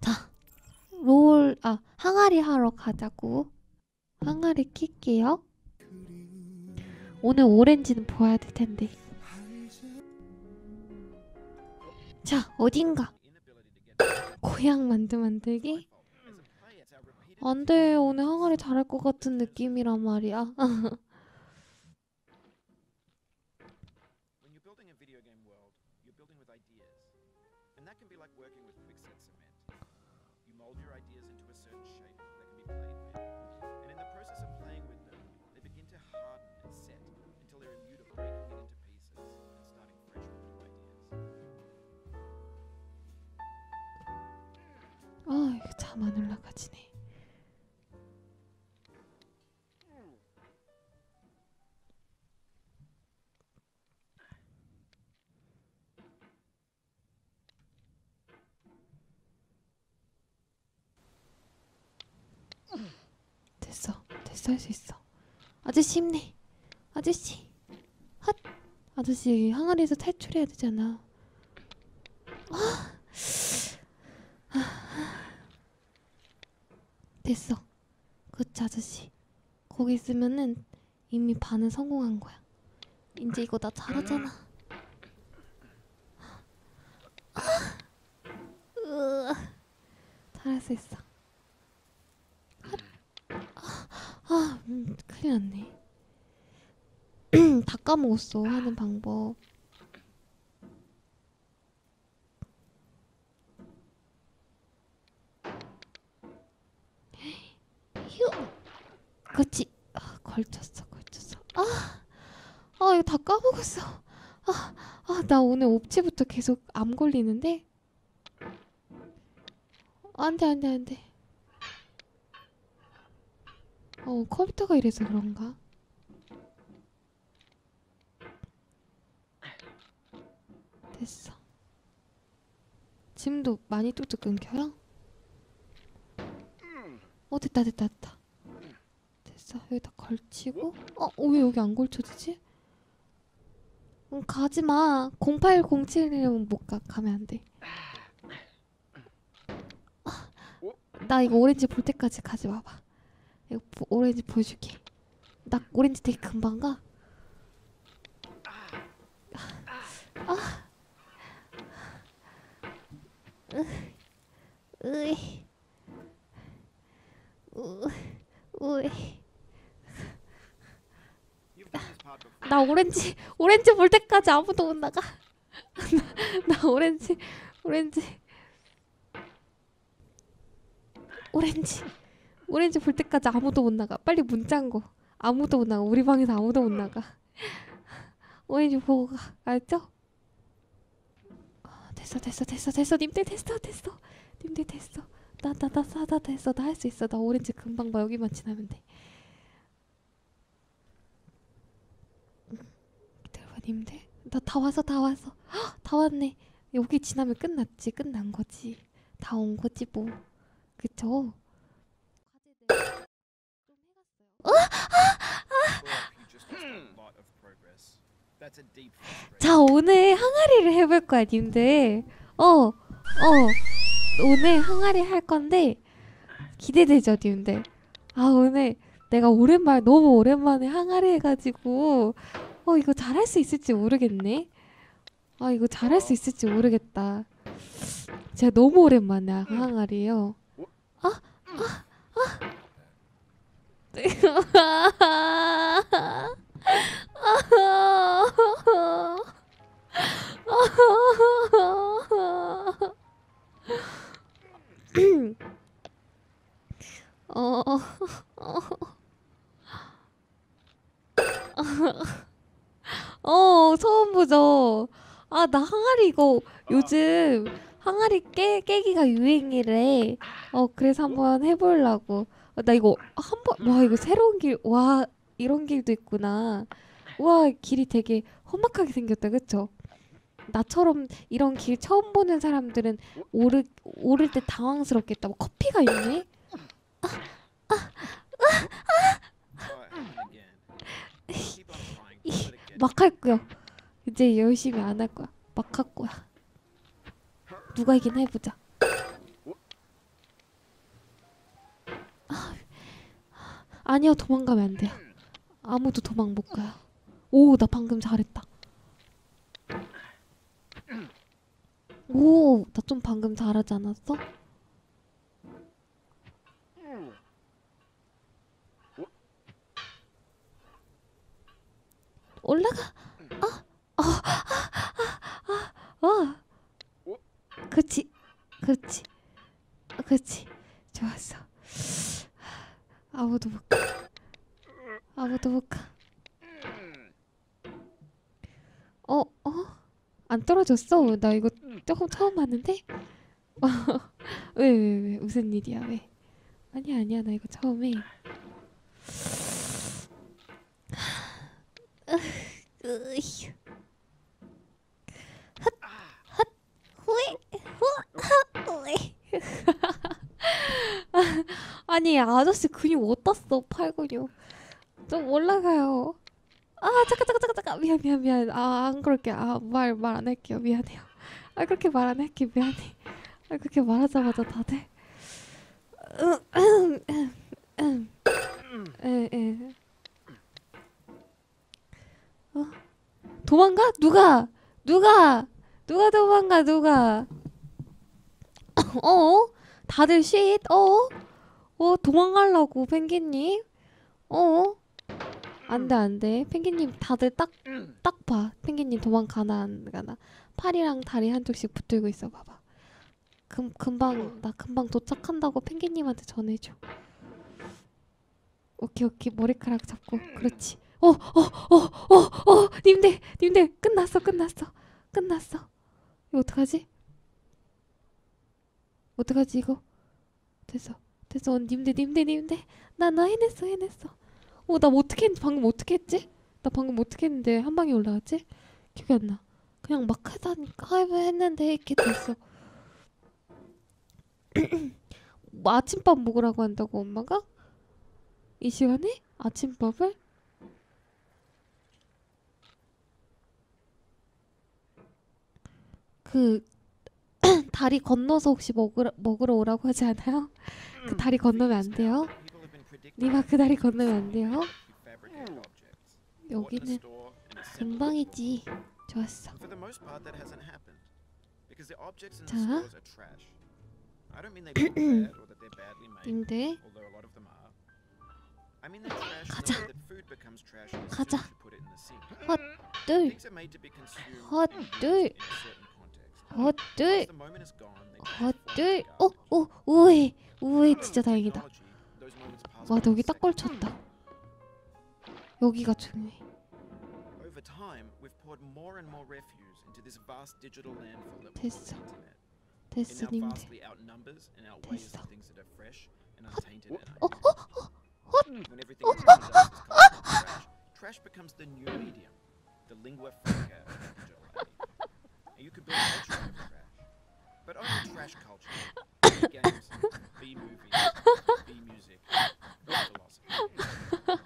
자, 롤, 아, 항아리 하러 가자고. 항아리 킬게요. 오늘 오렌지는 보아야 될 텐데. 자, 어딘가. 고향 만두 만들기? 안 돼, 오늘 항아리 잘할 것 같은 느낌이란 말이야. 안 올라가지네. 됐어, 됐어 할 수 있어. 아저씨 힘내. 아저씨, 핫. 아저씨 항아리에서 탈출해야 되잖아. 됐어. 그치 아저씨. 거기 있으면은 이미 반은 성공한 거야. 이제 이거 나 잘하잖아. 잘할 수 있어. 아, 아 음, 큰일 났네. 다 까먹었어 하는 방법. 휴. 그치. 아, 걸쳤어, 걸쳤어. 아, 아, 이거 다 까먹었어. 아, 아, 나 오늘 옵치부터 계속 암 걸리는데? 안 돼, 안 돼, 안 돼. 어, 컴퓨터가 이래서 그런가? 됐어. 짐도 많이 뚝뚝 끊겨요? 어 됐다 됐다 됐다. 됐어. 여기다 걸치고. 어왜 여기 안 걸쳐지지? 응, 가지마. 0807이면 못가 가면 안돼. 아, 나 이거 오렌지 볼 때까지 가지 마봐. 이거 보- 오렌지 보여줄게. 나 오렌지 되게 금방 가. 아. 으이 우, 우이. 나 오렌지 오렌지 볼 때까지 아무도 못 나가. 나, 나 오렌지 오렌지 오렌지 오렌지 볼 때까지 아무도 못 나가. 빨리 문 잠궈. 아무도 못 나가. 우리 방에서 아무도 못 나가. 오렌지 보고 가. 알죠? 아, 됐어 됐어 됐어 됐어 님들 됐어 됐어 님들 됐어. 나나나 사다 됐어. 나 할 수 있어. 나 오렌지 금방 봐. 여기만 지나면 돼. 기다려봐 님들 나다 왔어 다 왔어 헉, 다 왔네 여기 지나면 끝났지 끝난 거지 다 온 거지 뭐 그쵸. 자 오늘 항아리를 해볼 거야 님들 어어 오늘 항아리 할 건데 기대되죠 님들? 아 오늘 내가 오랜만에 너무 오랜만에 항아리 해가지고 어 이거 잘할 수 있을지 모르겠네. 아 이거 잘할 수 있을지 모르겠다. 제가 너무 오랜만에 한 항아리예요. 아, 아, 어, 어, 처음 보죠. 아, 나 항아리 이거 요즘 항아리 깨, 깨기가 유행이래. 어, 그래서 한번 해보려고. 어, 나 이거 한 번, 와, 이거 새로운 길, 와, 이런 길도 있구나. 우와 길이 되게 험악하게 생겼다 그쵸? 나처럼 이런 길 처음 보는 사람들은 오르, 오를 때 당황스럽겠다 뭐 커피가. Don't let it get 막할 거야. 이제 열심히 안 할 거야. 막 할 거야. 누가 이긴 해보자. 아, 아니요 도망가면 안 돼요. 아무도 도망 못 가요. 오 나 방금 잘했다 오 나 좀 방금 잘하지 않았어? 올라가 어. 그렇지. 그렇지. 어, 그렇지. 좋았어. 아무도 못 가. 아무도 못 가. 어, 어? 안 떨어졌어. 나 이거 조금 처음 봤는데? 왜, 왜, 왜? 무슨 일이야, 왜? 아니야, 아니야. 나 이거 처음 해. 으이. 후이. 아니 아저씨 근육 어디다 써? 팔 근육 좀 올라가요 아 잠깐 잠깐 잠깐 잠깐. 미안 미안 미안. 아 안 그럴게. 아 말 말 안 할게요. 미안해요. 아 그렇게 말 안 할게. 미안해. 아 그렇게 말하자마자 다들. 에에. 어? 도망가? 누가? 누가? 누가 도망가? 누가? 어? 다들 쉿 어? 어 도망가려고 펭귄님? 어? 안돼 안돼. 펭귄님 다들 딱 딱 봐. 펭귄님 도망가나 안 가나. 팔이랑 다리 한쪽씩 붙들고 있어 봐봐. 금, 금방 나 금방 도착한다고 펭귄님한테 전해줘. 오케이 오케이. 머리카락 잡고. 그렇지. 어어어어 어. 님들 님들. 끝났어 끝났어. 끝났어. 이거 어떡하지? 어떡하지 이거? 됐어. 됐어. 어, 님들 님들 님들. 나 나 해냈어 해냈어 어나 뭐 어떻게 했 방금 어떻게 했지? 나 방금 어떻게 했는데 한 방에 올라갔지? 기억이 안 나. 그냥 막 하다니까. 했는데 이렇게 됐어. 뭐 아침밥 먹으라고 한다고 엄마가? 이 시간에? 아침밥을? 그 다리 건너서 혹시 먹으러 먹으러 오라고 하지 않아요? 그 다리 건너면 안 돼요. 니마 그 다리 건너면 안 돼요. 여기는 금방이지. 좋았어. 자. 님들 가자. 가자. 둘 헛, 둘. 헛둘 헛둘 into 어, garbage. 오 우회 우회 진짜 다행이다. 와 여기 딱. 걸쳤다. 여기가 중요해. 됐어. 됐어 님들. 됐어. fresh and untainted and 어, unused. 어, games, B movies, B music, not philosophy.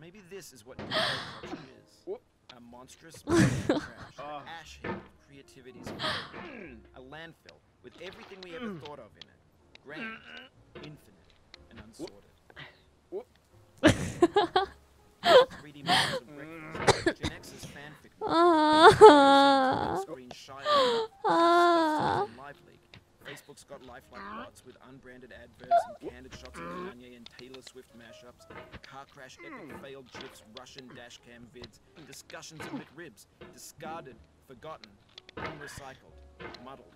Maybe this is. A monstrous trash, ash of creativity's A landfill with everything we ever thought of in it. Grand, infinite, and unsorted. Facebook's got lifelike bots with unbranded adverts and candid shots of Kanye and Taylor Swift mashups, car crash epic failed gifs, Russian dashcam vids, discussions of McRibs, discarded, forgotten, unrecycled, muddled,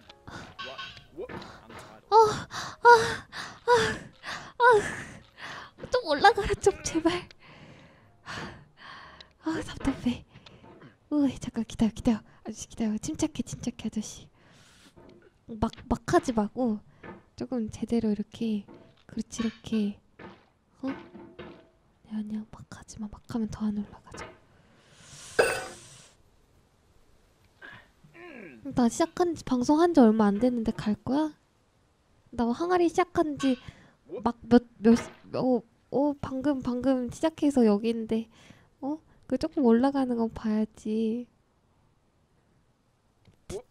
rotten, untitled. 좀 올라가라 좀 제발. 아 답답해. 으이 잠깐 기다려 기다려 아저씨 기다려 침착해 침착해 아저씨. 막 막 하지 말고 조금 제대로 이렇게 그렇지 이렇게. 어? 아니야 아니야 막 하지 마. 막 하면 더 안 올라가죠 나 시작한 지 방송한 지 얼마 안 됐는데 갈 거야? 나 항아리 시작한 지 막 몇 몇어 어, 방금 방금 시작해서 여기인데 어? 그 조금 올라가는 건 봐야지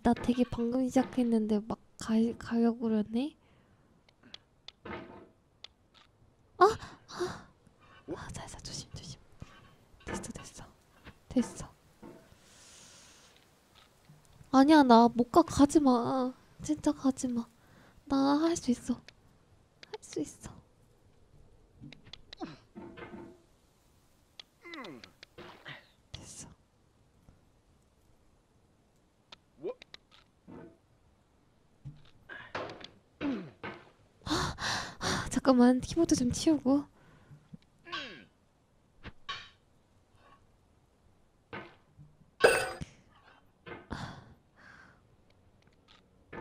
나 되게 방금 시작했는데 막 가, 가려고 그러네? 아! 아! 아, 살살 조심 조심. 됐어 됐어. 됐어. 아니야 나 못 가. 가지마. 진짜 가지마. 나 할 수 있어. 할 수 있어 아, 잠깐만 키보드 좀 치우고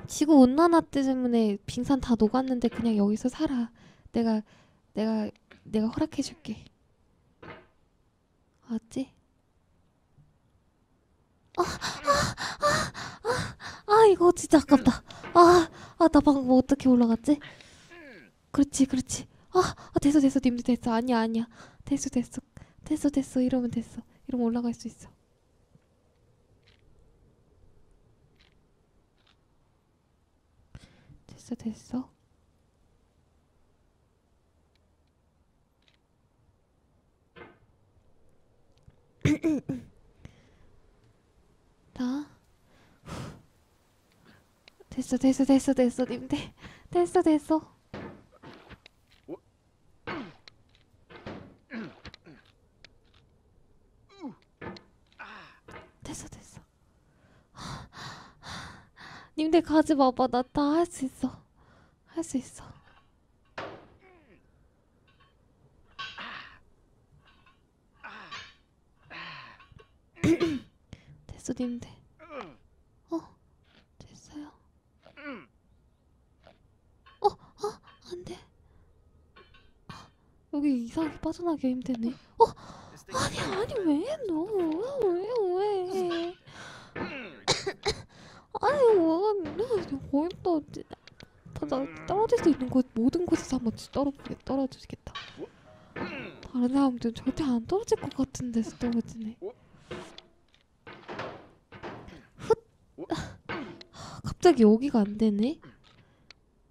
지구 온난화 때문에 빙산 다 녹았는데 그냥 여기서 살아. 내가 내가 내가 허락해 줄게. 알았지? 아, 아, 아, 아, 아, 이거 진짜 아깝다. 아, 아, 나 방금 어떻게 올라갔지? 그렇지, 그렇지. 아, 아, 됐어, 됐어, 님들 됐어. 아니야, 아니야. 됐어, 됐어, 됐어, 됐어. 이러면 됐어. 이러면 올라갈 수 있어. 됐어, 됐어. 자. 됐어, 됐어, 됐어, 됐어, 님들. 됐어. 됐어, 됐어. 님들 가지 마봐. 나 다 할 수 있어. 할 수 있어. 됐어, 님들. 어, 됐어요. 어, 어, 안 돼. 아, 여기 이상하게 빠져나기 힘드네. 어, 아니, 아니, 왜? 너, 왜, 왜, 왜? 아니, 뭐, 거의 또, 다 나- 떨어질 수 있는 곳, 모든 곳에서 한번 떨어, 떨어지겠다. 다른 사람들은 절대 안 떨어질 것 같은 데서 떨어지네. 훗! 아, 갑자기 여기가 안 되네.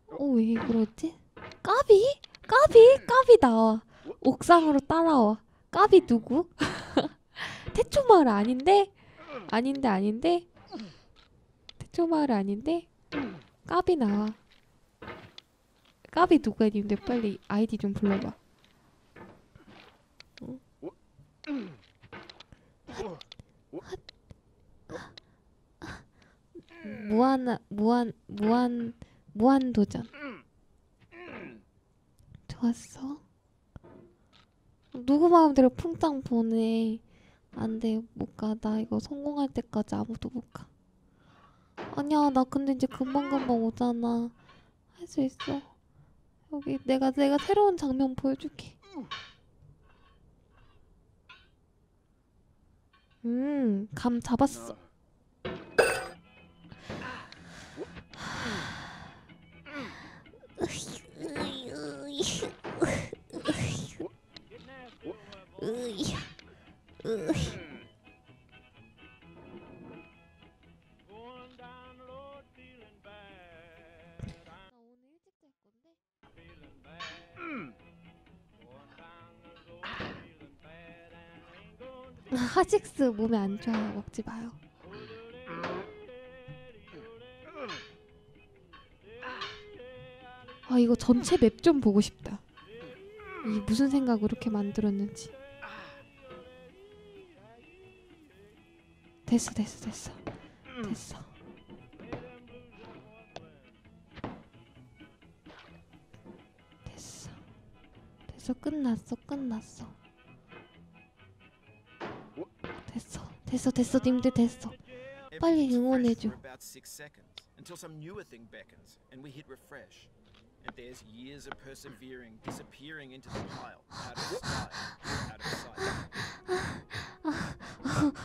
어, 왜 그러지? 까비? 까비? 까비 나와. 옥상으로 따라와. 까비 누구? 태초마을 아닌데? 아닌데 아닌데? 태초마을 아닌데? 까비 나와. 까비 누가 님들 빨리 아이디 좀 불러봐. 응? 무한 무한 무한 무한 도전. 좋았어. 누구 마음대로 풍짱 보내. 안 돼, 못 가. 나 이거 성공할 때까지 아무도 못 가. 아니야, 나 근데 이제 금방금방 오잖아. 할 수 있어. 여기 내가 내가 새로운 장면 보여줄게. 음, 감 잡았어. 으이, 으이. 하식스 몸에 안 좋아요. 먹지 마요. 아 이거 전체 맵 좀 보고 싶다. 이 무슨 생각으로 이렇게 만들었는지. 됐어 됐어 됐어 됐어. 됐어. 됐어 끝났어 끝났어. 됐어 됐어 님들 됐어. 빨리 응원해줘. until some newer thing beckons and we hit refresh. And there's years of persevering, disappearing into the pile, out of style, out of sight.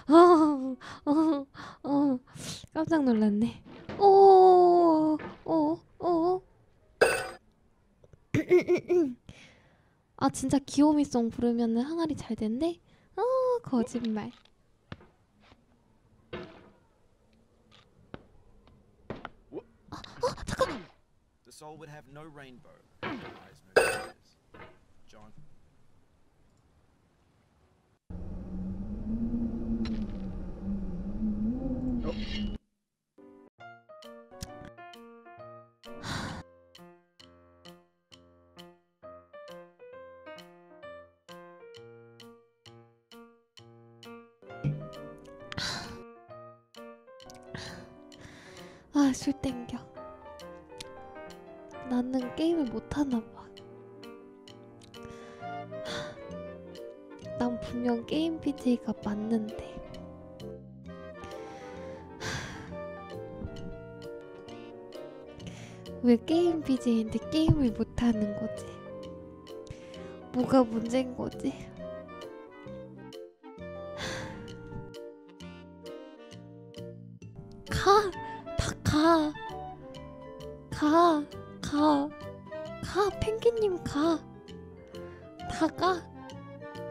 어, 어, 어, 깜짝 놀랐네. 오, 오, 오. 아 진짜 귀요미송 부르면은 항아리 잘 된대? 어 거짓말. soul would have no rainbow, no eyes, no tears. John, 아 술 땡겨. 나는 게임을 못 하나 봐. 난 분명 게임 BJ가 맞는데. 왜 게임 BJ인데 게임을 못 하는 거지? 뭐가 문제인 거지?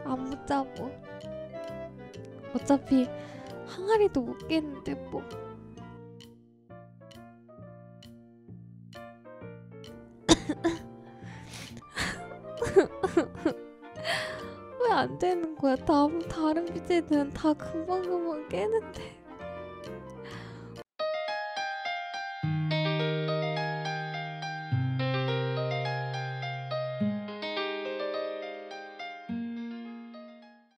안 붙잡고. 어차피 항아리도 못 깼는데 뭐. 왜 안 되는 거야? 다음 다른 BJ들은 다 금방금방 깨는데